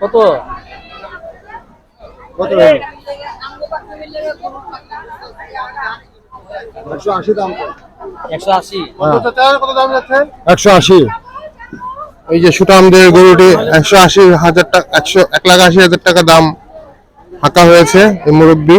কত? কত একশো আশি দাম একশো আশি। কত দাম যাচ্ছে? একশো আশি। এই যে সুটামদের গরুটি একশো আশি হাজার টাকা একশো এক লাখ আশি হাজার টাকা দাম হাঁকা হয়েছে এই মুরব্বী।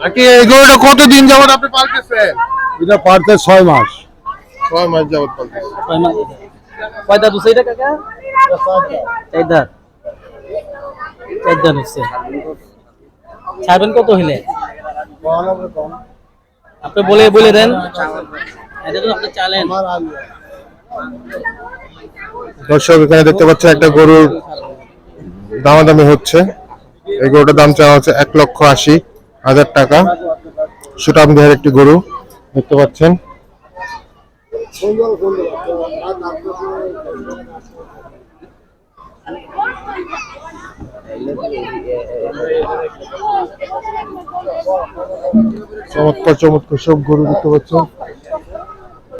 নাকি এই গরুটা কতদিন যাবত আপনি পালতেছেন? এটা পারতে ছয় মাস। ছয় মাস যাবত পালতেছেন। মাস। কাকা? হচ্ছে ছাড়বেন কত হইলে? আপনি বলে বলে দেন। এটা তো আপনি চালেন। দর্শক এখানে দেখতে পাচ্ছেন একটা গরুর দামাদামি হচ্ছে। এই গরুটার দাম চাওয়া হচ্ছে এক লক্ষ আশি হাজার টাকা। সুটাম দেহের একটি গরু, দেখতে পাচ্ছেন। চমৎকার চমৎকার সব গরু দেখতে পাচ্ছেন।